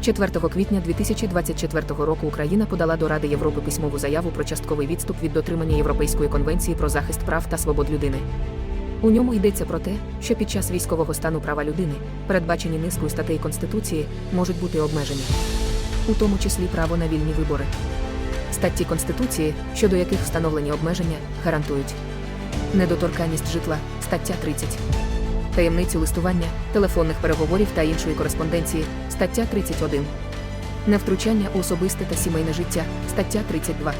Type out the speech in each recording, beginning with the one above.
4 квітня 2024 року Україна подала до Ради Європи письмову заяву про частковий відступ від дотримання Європейської конвенції про захист прав та свобод людини. У ньому йдеться про те, що під час військового стану права людини, передбачені низкою статей Конституції, можуть бути обмежені, у тому числі право на вільні вибори. Статті Конституції, щодо яких встановлені обмеження, гарантують недоторканність житла, стаття 30, таємницю листування, телефонних переговорів та іншої кореспонденції, стаття 31, невтручання у особисте та сімейне життя, стаття 32.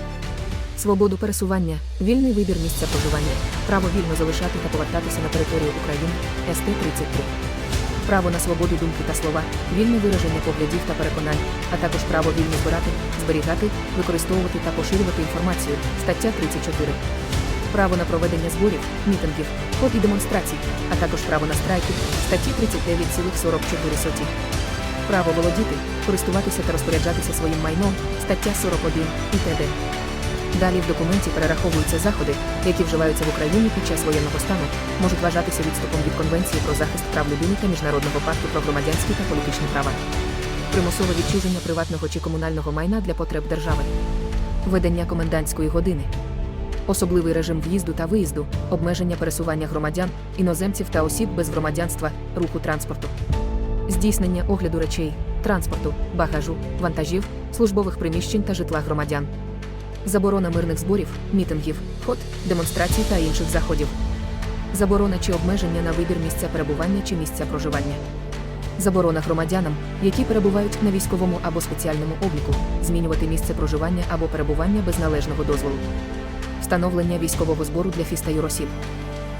Свободу пересування, вільний вибір місця проживання, право вільно залишати та повертатися на територію України, СТ. 33. Право на свободу думки та слова, вільне вираження поглядів та переконань, а також право вільно збирати, зберігати, використовувати та поширювати інформацію, стаття 34. Право на проведення зборів, мітингів, ход і демонстрацій, а також право на страйки, статті 39,44. Право володіти, користуватися та розпоряджатися своїм майном, стаття 41 і т.д. Далі в документі перераховуються заходи, які вживаються в Україні під час воєнного стану, можуть вважатися відступом від Конвенції про захист прав людини та Міжнародного пакту про громадянські та політичні права. Примусове відчуження приватного чи комунального майна для потреб держави. Ведення комендантської години. Особливий режим в'їзду та виїзду, обмеження пересування громадян, іноземців та осіб без громадянства, руху транспорту. Здійснення огляду речей, транспорту, багажу, вантажів, службових приміщень та житла громадян. Заборона мирних зборів, мітингів, ход, демонстрацій та інших заходів, заборона чи обмеження на вибір місця перебування чи місця проживання, заборона громадянам, які перебувають на військовому або спеціальному обліку, змінювати місце проживання або перебування без належного дозволу, встановлення військового збору для фіста юросіб,